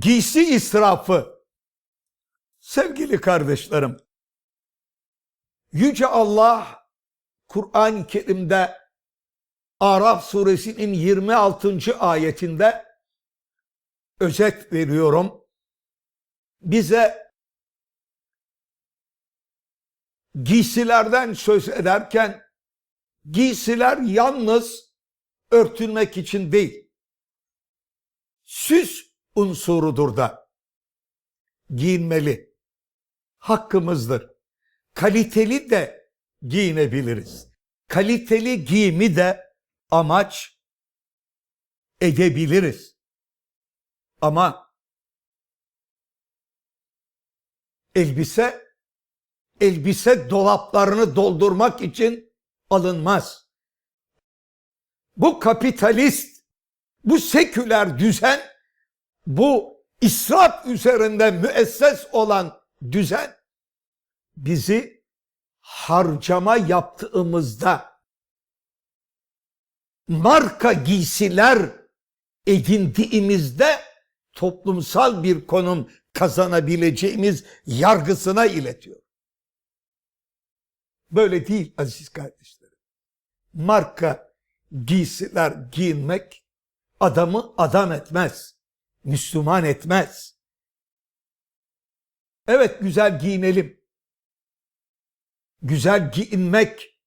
Giysi israfı. Sevgili kardeşlerim, Yüce Allah Kur'an-ı Kerim'de Araf suresinin 26. ayetinde özet veriyorum. Bize giysilerden söz ederken giysiler yalnız örtülmek için değil, süs unsurudur da giyinmeli. Hakkımızdır. Kaliteli de giyinebiliriz. Kaliteli giyimi de amaç edebiliriz. Ama elbise elbise dolaplarını doldurmak için alınmaz. Bu kapitalist, bu seküler düzen, bu israf üzerinde müesses olan düzen bizi harcama yaptığımızda marka giysiler edindiğimizde toplumsal bir konum kazanabileceğimiz yargısına iletiyor. Böyle değil aziz kardeşlerim. Marka giysiler giyinmek adamı adam etmez. Müslüman etmez. Evet güzel giyinelim. Güzel giyinmek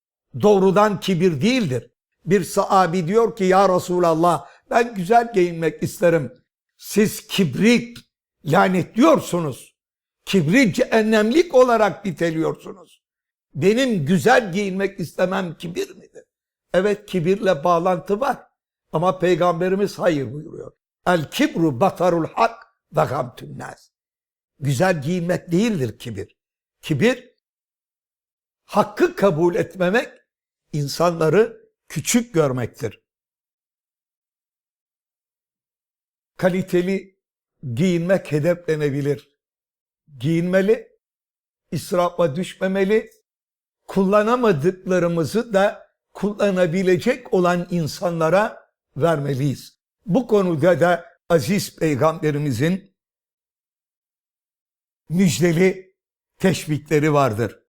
doğrudan kibir değildir. Bir sahabi diyor ki ya Resulallah ben güzel giyinmek isterim. Siz kibri lanetliyorsunuz. Kibri cehennemlik olarak niteliyorsunuz. Benim güzel giyinmek istemem kibir midir? Evet kibirle bağlantı var. Ama Peygamberimiz hayır buyuruyor. El kibru batarul hak ve gamtun nas. Güzel giyinmek değildir kibir. Kibir hakkı kabul etmemek, insanları küçük görmektir. Kaliteli giyinmek hedeflenebilir. Giyinmeli, israfa düşmemeli, kullanamadıklarımızı da kullanabilecek olan insanlara vermeliyiz. Bu konuda da aziz peygamberimizin müjdeli teşvikleri vardır.